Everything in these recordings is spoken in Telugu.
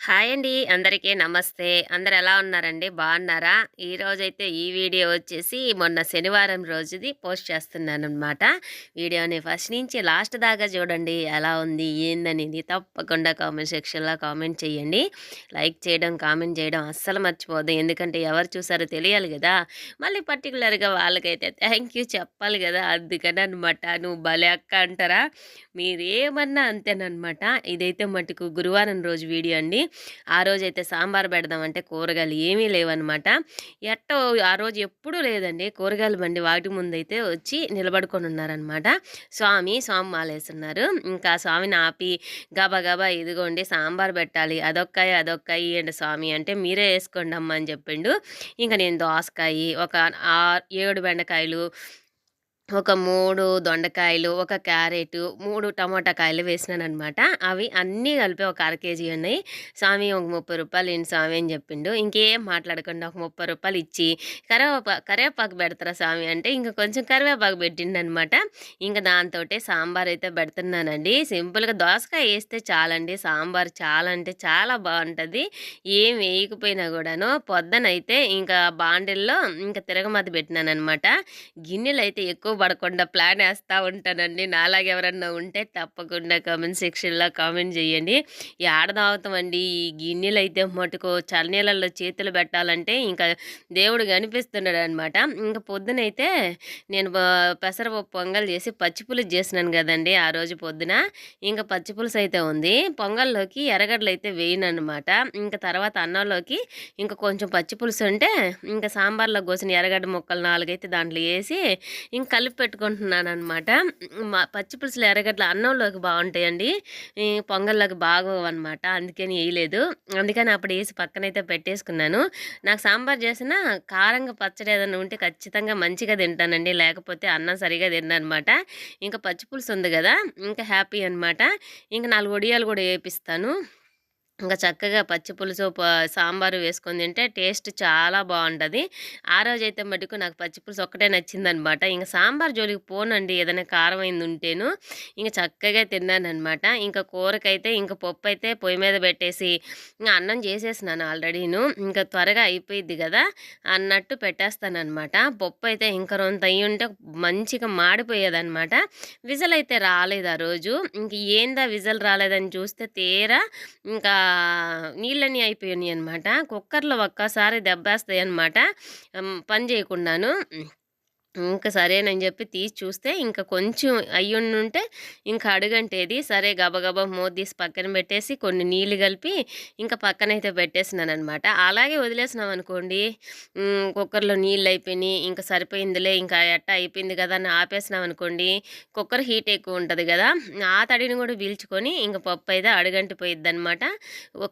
హాయ్ అండి. అందరికీ నమస్తే. అందరు ఎలా ఉన్నారండి? బాగున్నారా? ఈరోజైతే ఈ వీడియో వచ్చేసి మొన్న శనివారం రోజుది పోస్ట్ చేస్తున్నాను అనమాట వీడియోని ఫస్ట్ నుంచి లాస్ట్ దాకా చూడండి. ఎలా ఉంది? ఏందనేది తప్పకుండా కామెంట్ సెక్షన్లో కామెంట్ చేయండి. లైక్ చేయడం కామెంట్ చేయడం అస్సలు మర్చిపోదు ఎందుకంటే ఎవరు చూసారో తెలియాలి కదా. మళ్ళీ పర్టికులర్గా వాళ్ళకైతే థ్యాంక్ యూ చెప్పాలి కదా. అందుకని అనమాట నువ్వు భలే అక్క అంటారా? మీరేమన్నా అంతేనమాట ఇదైతే మటుకు గురువారం రోజు వీడియో అండి. ఆ రోజు అయితే సాంబార్ పెడదామంటే కూరగాయలు ఏమీ లేవన్నమాట. ఎట్టో ఆ రోజు ఎప్పుడూ లేదండి. కూరగాయల బండి వాటి ముందైతే వచ్చి నిలబడుకొని ఉన్నారనమాట స్వామి స్వామి మాలేస్తున్నారు ఇంకా స్వామిని ఆపి గబగబా ఇదిగోండి సాంబార్ పెట్టాలి. అదొక్కాయ అదొక్కాయి అండి స్వామి అంటే మీరే వేసుకోండి అమ్మ అని చెప్పిండు. ఇంకా నేను దోసకాయ ఒక ఏడు బెండకాయలు ఒక మూడు దొండకాయలు ఒక క్యారెట్ మూడు టమాటా కాయలు వేసినానమాట అవి అన్నీ కలిపి ఒక అర కేజీ ఉన్నాయి. స్వామి ఒక ముప్పై రూపాయలు ఏంటి స్వామి అని చెప్పిండు. ఇంకేం మాట్లాడకుండా ఒక ముప్పై రూపాయలు ఇచ్చి కరివేపా కరివేపాకు పెడతారా స్వామి అంటే ఇంకా కొంచెం కరివేపాకు పెట్టిండు అనమాట ఇంకా దాంతో సాంబార్ అయితే పెడుతున్నానండి. సింపుల్గా దోసకాయ వేస్తే చాలండి. సాంబార్ చాలా అంటే చాలా బాగుంటుంది. ఏం వేయకపోయినా కూడాను. పొద్దునైతే ఇంకా బాండిల్లో ఇంకా తిరగమతి పెట్టినాను అనమాట గిన్నెలు అయితే ఎక్కువ పడకుండా ప్లాన్ వేస్తూ ఉంటానండి. నాలాగ ఎవరన్నా ఉంటే తప్పకుండా కామెంట్ సెక్షన్లో కామెంట్ చేయండి ఈ ఆడదావుతామండి ఈ గిన్నెలు అయితే మటుకు చల్లనీళ్ళల్లో చేతులు పెట్టాలంటే ఇంకా దేవుడు కనిపిస్తున్నాడు అనమాట ఇంకా పొద్దునైతే నేను పెసరపప్పు పొంగల్ చేసి పచ్చిపులుసు చేసినాను కదండి ఆ రోజు పొద్దున. ఇంకా పచ్చిపులుసు అయితే ఉంది. పొంగల్లోకి ఎర్రగడ్డలు అయితే వేయను అనమాట ఇంకా తర్వాత అన్నంలోకి ఇంకా కొంచెం పచ్చిపులుసు అంటే ఇంకా సాంబార్లో కోసిన ఎర్రగడ్డ ముక్కలు నాలుగైతే దాంట్లో వేసి ఇంకా కలిపి పెట్టుకుంటున్నాను అనమాట మా పచ్చి పులుసులు ఎర్రగడ్డలు అన్నంలోకి బాగుంటాయండి. పొంగల్లోకి బాగోవు అనమాట అందుకని వేయలేదు. అందుకని అప్పుడు వేసి పక్కనైతే పెట్టేసుకున్నాను. నాకు సాంబార్ చేసిన కారంగా పచ్చడి ఏదైనా ఉంటే ఖచ్చితంగా మంచిగా తింటానండి. లేకపోతే అన్నం సరిగా తిన్నమాట ఇంకా పచ్చిపులుసు ఉంది కదా ఇంకా హ్యాపీ అనమాట ఇంకా నాలుగు వడియాలు కూడా వేపిస్తాను. ఇంకా చక్కగా పచ్చి పులుసు సాంబారు వేసుకొని తింటే టేస్ట్ చాలా బాగుంటుంది. ఆ రోజైతే మటుకు నాకు పచ్చి పులుసు ఒక్కటే నచ్చిందనమాట. ఇంకా సాంబార్ జోలికి పోనండి ఏదైనా కారం అయింది ఉంటేను ఇంకా చక్కగా తిన్నాను అనమాట ఇంకా కూరకైతే ఇంకా పప్పు అయితే పొయ్యి మీద పెట్టేసి ఇంకా అన్నం చేసేసినాను ఆల్రెడీను. ఇంకా త్వరగా అయిపోయింది కదా అన్నట్టు పెట్టేస్తాను అనమాట పప్పు అయితే ఇంకా రొంత అయ్యి ఉంటే మంచిగా మాడిపోయేదనమాట. విజల్ అయితే రాలేదు ఆ రోజు. ఇంక ఏందా విజల్ రాలేదని చూస్తే తీరా ఇంకా నీళ్ళన్నీ అయిపోయినాయి అనమాట కుక్కర్లో ఒక్కసారి దెబ్బేస్తాయి అనమాట పని చేయకుండాను. ఇంకా సరేనని చెప్పి తీసి చూస్తే ఇంకా కొంచెం అయ్యుండుంటే ఇంకా అడుగంటేది సరే గబగబా మూత తీసి పక్కన పెట్టేసి కొన్ని నీళ్ళు కలిపి ఇంకా పక్కనైతే పెట్టేసినాను అనమాట అలాగే వదిలేసినాం అనుకోండి కుక్కర్లో నీళ్ళు అయిపోయినాయి ఇంకా సరిపోయిందిలే ఇంకా ఎట్ట అయిపోయింది కదా అని ఆపేసినాం అనుకోండి కుక్కర్ హీట్ ఎక్కువ ఉంటుంది కదా ఆ తడిని కూడా పీల్చుకొని ఇంకా పప్పు అయితే అడుగంటి పోయిద్ది అనమాట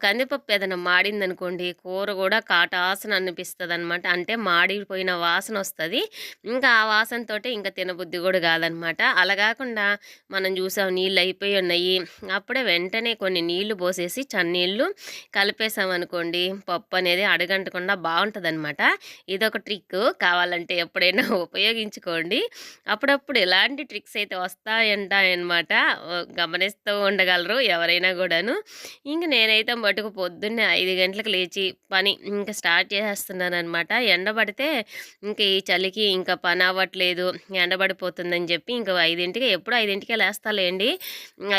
కందిపప్పు ఏదైనా మాడింది అనుకోండి కూర కూడా కాటాసన అనిపిస్తుంది అనమాట అంటే మాడిపోయిన వాసన వస్తుంది. ఇంకా ఆ వాసనతో ఇంకా తినబుద్ధి కూడా కాదనమాట. అలా కాకుండా మనం చూసాం నీళ్ళు అయిపోయి ఉన్నాయి. అప్పుడే వెంటనే కొన్ని నీళ్ళు పోసేసి చన్నీళ్ళు కలిపేసామనుకోండి పప్పు అనేది అడగంటకుండా బాగుంటుంది అనమాట ఇదొక ట్రిక్ కావాలంటే ఎప్పుడైనా ఉపయోగించుకోండి. అప్పుడప్పుడు ఎలాంటి ట్రిక్స్ అయితే వస్తాయంట అనమాట గమనిస్తూ ఉండగలరు ఎవరైనా కూడాను. ఇంక నేనైతే మటుకు పొద్దున్నే ఐదు గంటలకు లేచి పని ఇంకా స్టార్ట్ చేసేస్తున్నాను అనమాట ఎండబడితే ఇంకా ఈ చలికి ఇంకా పని పని అవ్వట్లేదు ఎండబడిపోతుందని చెప్పి ఇంకా ఐదింటికి ఎప్పుడు ఐదింటికే లేస్తాలేండి.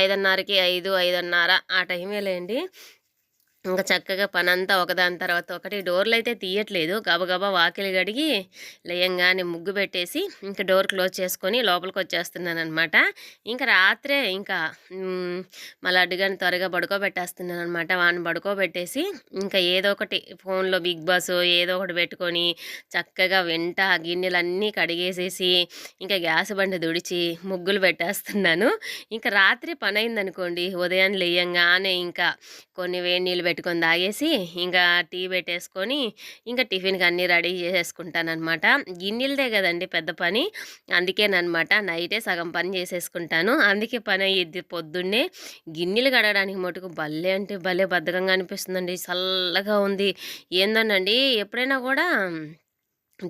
ఐదున్నరకి ఐదు ఐదున్నర ఆ టైమే లేండి. ఇంకా చక్కగా పనంతా ఒకదాని తర్వాత ఒకటి. డోర్లు అయితే తీయట్లేదు. గబగబా వాకిలి గడిగి లేయంగానే ముగ్గు పెట్టేసి ఇంకా డోర్ క్లోజ్ చేసుకొని లోపలికి వచ్చేస్తున్నాను అనమాట ఇంకా రాత్రే ఇంకా మళ్ళీ అడ్డుగాని త్వరగా పడుకోబెట్టేస్తున్నాను అనమాట వాడిని పడుకోబెట్టేసి ఇంకా ఏదో ఒకటి ఫోన్లో బిగ్ బాస్ ఏదో ఒకటి పెట్టుకొని చక్కగా వెంట గిన్నెలన్నీ కడిగేసేసి ఇంకా గ్యాస్ బండి దుడిచి ముగ్గులు పెట్టేస్తున్నాను. ఇంకా రాత్రి పని అయిందనుకోండి ఉదయం లేయంగానే ఇంకా కొన్ని వేడి నీళ్ళు పెట్టుకొని తాగేసి ఇంకా టీ పెట్టేసుకొని ఇంకా టిఫిన్కి అన్నీ రెడీ చేసేసుకుంటానమాట గిన్నెలదే కదండి పెద్ద పని. అందుకేనమాట నైటే సగం పని చేసేసుకుంటాను. అందుకే పని అయ్యిద్ది పొద్దున్నే. గిన్నెలు కడగడానికి మటుకు భలే అంటే భలే బద్ధకంగా అనిపిస్తుందండి. చల్లగా ఉంది. ఏందోనండి ఎప్పుడైనా కూడా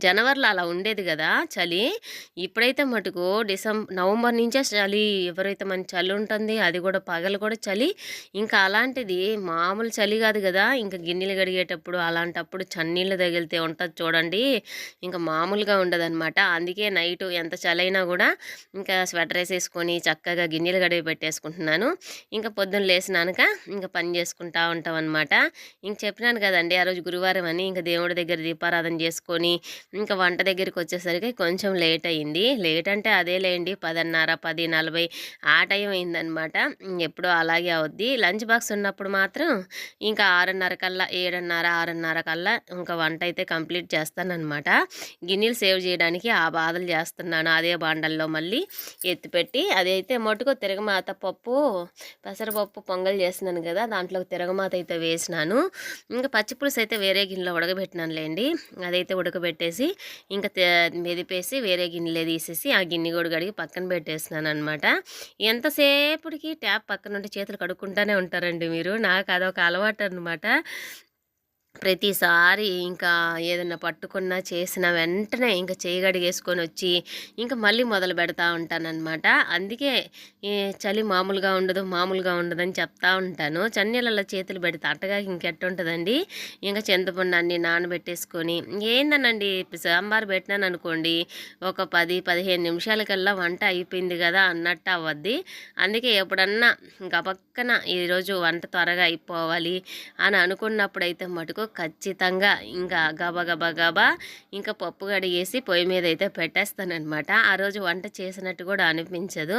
జనవరిలో అలా ఉండేది కదా చలి. ఇప్పుడైతే మటుకు డిసెంబర్ నవంబర్ నుంచే చలి ఎవరైతే మన చలి ఉంటుంది అది కూడా పగలు కూడా చలి. ఇంకా అలాంటిది మామూలు చలి కాదు కదా. ఇంకా గిన్నెలు కడిగేటప్పుడు అలాంటప్పుడు చన్నీళ్ళు తగిలితే ఉంటుంది చూడండి. ఇంకా మామూలుగా ఉండదన్నమాట. అందుకే నైట్ ఎంత చలి అయినా కూడా ఇంకా స్వెటర్ వేసేసుకొని చక్కగా గిన్నెలు కడిగి పెట్టేసుకుంటున్నాను. ఇంకా పొద్దున్న లేసినాక ఇంకా పని చేసుకుంటా ఉంటాం అనమాట ఇంక చెప్పినాను కదండి ఆ రోజు గురువారం అని. ఇంకా దేవుడి దగ్గర దీపారాధన చేసుకొని ఇంకా వంట దగ్గరికి వచ్చేసరికి కొంచెం లేట్ అయింది లేట్ అంటే అదే లేండి పదన్నర పది నలభై ఆ టైం అయిందనమాట. ఎప్పుడో అలాగే అవుద్ది. లంచ్ బాక్స్ ఉన్నప్పుడు మాత్రం ఇంకా ఆరున్నర కల్లా ఏడున్నర ఆరున్నర కల్లా ఇంకా వంట అయితే కంప్లీట్ చేస్తానమాట గిన్నెలు సేవ్ చేయడానికి ఆ బాధలు చేస్తున్నాను. అదే బాండల్లో మళ్ళీ ఎత్తిపెట్టి అదైతే మటుకు తిరగమాత పప్పు పెసరపప్పు పొంగల్ చేస్తున్నాను కదా దాంట్లో తిరగమాత అయితే వేసినాను. ఇంకా పచ్చిపులుసు అయితే వేరే గిన్నెలో ఉడకబెట్టినాను లేండి అదైతే ఉడకబెట్టి పెట్టేసి ఇంకా మెదిపేసి వేరే గిన్నెలే తీసేసి ఆ గిన్నె కూడా కడిగి పక్కన పెట్టేస్తున్నాను అనమాట ఎంతసేపటికి ట్యాప్ పక్కన ఉంటే చేతులు కడుక్కుంటూనే ఉంటారండి మీరు. నాకు అదొక అలవాటు అనమాట ప్రతిసారి ఇంకా ఏదన్నా పట్టుకున్నా చేసిన వెంటనే ఇంకా చేయగడిగేసుకొని వచ్చి ఇంకా మళ్ళీ మొదలు పెడతా ఉంటానన్నమాట. అందుకే చలి మామూలుగా ఉండదు మామూలుగా ఉండదని చెప్తా ఉంటాను. చన్నీళ్ళలో చేతులు పెడితే అట్టగా ఇంకెట్టుంటుందండి? ఇంకా చింతపండు అన్ని నానబెట్టేసుకొని ఏందనండి సాంబార్ పెట్టినాను అనుకోండి ఒక పది పదిహేను నిమిషాలకల్లా వంట అయిపోయింది కదా అన్నట్టు అవ్వద్ది. అందుకే ఎప్పుడన్నా ఇంకా పక్కన ఈరోజు వంట త్వరగా అయిపోవాలి అని అనుకున్నప్పుడైతే మటుకు మటుకు ఖచ్చితంగా ఇంకా గబా గబా ఇంకా పప్పు కడిగేసి పొయ్యి మీద అయితే పెట్టేస్తానమాట ఆ రోజు వంట చేసినట్టు కూడా అనిపించదు.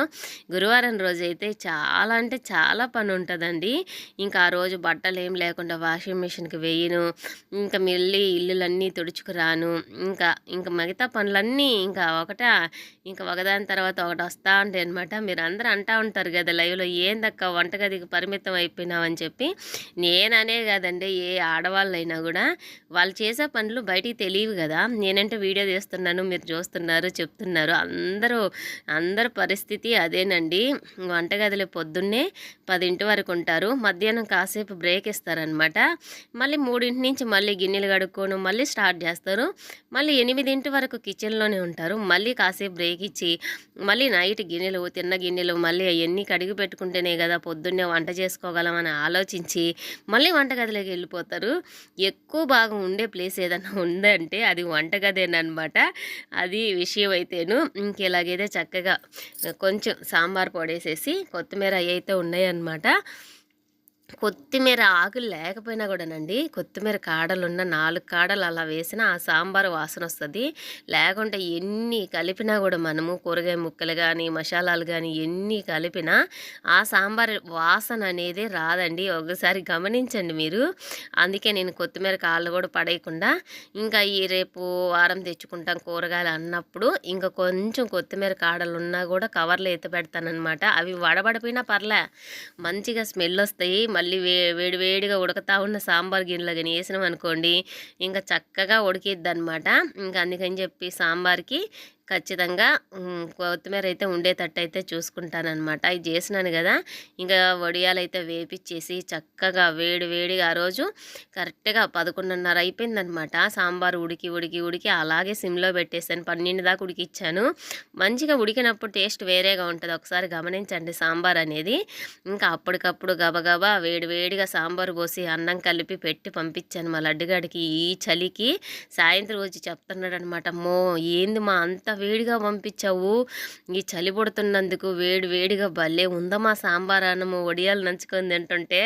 గురువారం రోజు అయితే చాలా అంటే చాలా పని ఉంటుందండి ఇంకా ఆ రోజు బట్టలు ఏం లేకుండా వాషింగ్ మిషన్కి వేయను. ఇంకా మళ్ళీ ఇల్లులన్నీ తుడుచుకురాను. ఇంకా ఇంకా మిగతా పనులన్నీ ఇంకా ఒకట ఇంకా ఒకదాని తర్వాత ఒకటి వస్తూ ఉంటాయి అనమాట మీరు అందరూ అంటూ ఉంటారు కదా లైవ్లో ఏందక్క వంటగదికి పరిమితం అయిపోయినావని చెప్పి. నేననే కాదండి ఏ ఆడవాళ్ళు అయినా కూడా వాళ్ళు చేసే పనులు బయటికి తెలియవు కదా నేనంటే వీడియో తీస్తున్నాను మీరు చూస్తున్నారు చెప్తున్నారు. అందరూ అందరి పరిస్థితి అదేనండి. వంటగదిలో పొద్దున్నే పదింటి వరకు ఉంటారు. మధ్యాహ్నం కాసేపు బ్రేక్ ఇస్తారనమాట. మళ్ళీ మూడింటి నుంచి మళ్ళీ గిన్నెలు కడుక్కోను మళ్ళీ స్టార్ట్ చేస్తారు. మళ్ళీ ఎనిమిదింటి వరకు కిచెన్లోనే ఉంటారు. మళ్ళీ కాసేపు బ్రేక్ ఇచ్చి మళ్ళీ నైట్ గిన్నెలు తిన్న గిన్నెలు మళ్ళీ అవన్నీ కడిగి పెట్టుకుంటేనే కదా పొద్దున్నే వంట చేసుకోగలమని ఆలోచించి మళ్ళీ వంటగదిలోకి వెళ్ళిపోతారు. ఎక్కువ బాగా ఉండే ప్లేస్ ఏదైనా ఉందంటే అది వంటగదేనమాట అది విషయం అయితేను ఇంకెలాగైతే చక్కగా కొంచెం సాంబార్ పొడేసేసి కొత్తిమీర అవి అయితే ఉన్నాయన్నమాట. కొత్తిమీర ఆకులు లేకపోయినా కూడానండి కొత్తిమీర కాడలు ఉన్న నాలుగు కాడలు అలా వేసినా ఆ సాంబార్ వాసన వస్తుంది. లేకుంటే ఎన్ని కలిపినా కూడా మనము కూరగాయ ముక్కలు కానీ మసాలాలు కానీ ఎన్ని కలిపినా ఆ సాంబార్ వాసన అనేది రాదండి. ఒకసారి గమనించండి మీరు. అందుకే నేను కొత్తిమీర కాళ్ళు కూడా పడేయకుండా ఇంకా ఈ రేపు వారం తెచ్చుకుంటాం కూరగాయలు అన్నప్పుడు ఇంకా కొంచెం కొత్తిమీర కాడలు ఉన్నా కూడా కవర్లో ఎత్తి పెడతానమాట అవి వడబడిపోయినా పర్లే మంచిగా స్మెల్ వస్తాయి మళ్ళీ మళ్ళీ వే వేడి వేడిగా ఉడకతా ఉన్న సాంబార్ గిన్నెలో కానీ వేసినాం అనుకోండి ఇంకా చక్కగా ఉడికిద్ది అనమాట ఇంకా అందుకని చెప్పి సాంబార్కి ఖచ్చితంగా కొత్తిమీర అయితే ఉండేటట్టు అయితే చూసుకుంటానమాట అవి చేసినాను కదా ఇంకా వడియాలు అయితే వేపించేసి చక్కగా వేడి వేడిగా ఆ రోజు కరెక్ట్గా పదకొండున్నర అయిపోయిందనమాట సాంబార్ ఉడికి ఉడికి ఉడికి అలాగే సిమ్లో పెట్టేసాను. పన్నెండు దాకా ఉడికిచ్చాను. మంచిగా ఉడికినప్పుడు టేస్ట్ వేరేగా ఉంటుంది. ఒకసారి గమనించండి సాంబార్ అనేది. ఇంకా అప్పటికప్పుడు గబగబా వేడి వేడిగా సాంబార్ పోసి అన్నం కలిపి పెట్టి పంపించాను మా లడ్డుగాడికి. ఈ చలికి సాయంత్రం వచ్చి చెప్తున్నాడు అనమాట మో ఏంది మా అంత వేడిగా పంపించావు. ఈ చలి పడుతున్నందుకు వేడి వేడిగా భలే ఉందమ్మా సాంబార్ అన్నము వడియాలు నంచుకొని తింటుంటే?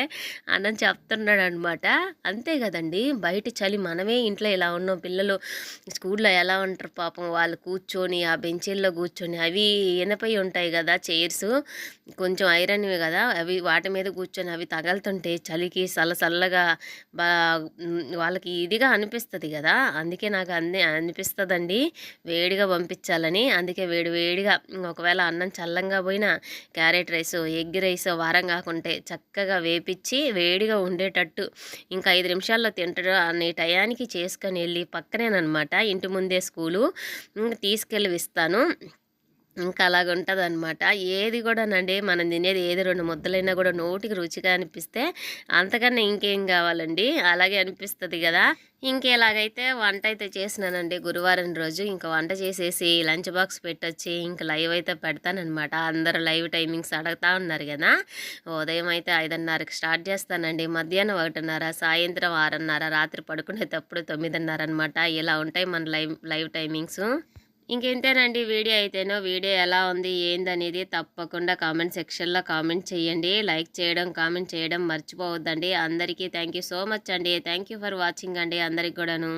అన్నం చెప్తున్నాడు అనమాట అంతే కదండి. బయట చలి మనమే ఇంట్లో ఇలా ఉన్నాం పిల్లలు స్కూల్లో ఎలా ఉంటారు పాపం వాళ్ళు కూర్చొని ఆ బెంచీల్లో కూర్చొని అవి ఎనపై ఉంటాయి కదా చైర్స్. కొంచెం ఐరన్వి కదా. అవి వాటి మీద కూర్చొని అవి తగలుతుంటే చలికి చల్ల చల్లగా బా వాళ్ళకి ఇదిగా అనిపిస్తుంది కదా. అందుకే నాకు అన్ని అనిపిస్తుందండి. వేడిగా పంపి పంపించాలని అందుకే వేడివేడిగా ఒకవేళ అన్నం చల్లంగా పోయినా క్యారెట్ రైస్ ఎగ్ రైస్ వారం కాకుంటే చక్కగా వేపించి వేడిగా ఉండేటట్టు ఇంకా ఐదు నిమిషాల్లో తింటాడు. అనే టయానికి చేసుకొని వెళ్ళి పక్కనేనమాట ఇంటి ముందే స్కూలు. తీసుకెళ్ళి ఇస్తాను ఇంకా అలాగుంటదనమాట. ఏది కూడానండి మనం తినేది ఏది రెండు ముద్దలైనా కూడా నోటికి రుచిగా అనిపిస్తే అంతకన్నా ఇంకేం కావాలండి అలాగే అనిపిస్తుంది కదా ఇంకేలాగైతే వంట అయితే చేసినానండి గురువారం రోజు. ఇంకా వంట చేసేసి లంచ్ బాక్స్ పెట్టొచ్చి ఇంకా లైవ్ అయితే పెడతానమాట అందరూ లైవ్ టైమింగ్స్ అడుగుతా ఉన్నారు కదా ఉదయం అయితే 5:30కి స్టార్ట్ చేస్తానండి. మధ్యాహ్నం 1:30, సాయంత్రం 6:30, రాత్రి పడుకునేటప్పుడు 9:30 అనమాట. ఇలా ఉంటాయి మన లైవ్ లైవ్ టైమింగ్స్ ఇంకేంతేనండి వీడియో అయితేనో వీడియో ఎలా ఉంది? ఏందనేది తప్పకుండా కామెంట్ సెక్షన్‌లో కామెంట్ చేయండి. లైక్ చేయడం, కామెంట్ చేయడం మర్చిపోవద్దండి. అందరికీ థ్యాంక్ యూ సో మచ్ అండి. థ్యాంక్ యూ ఫర్ వాచింగ్ అండి అందరికి కూడాను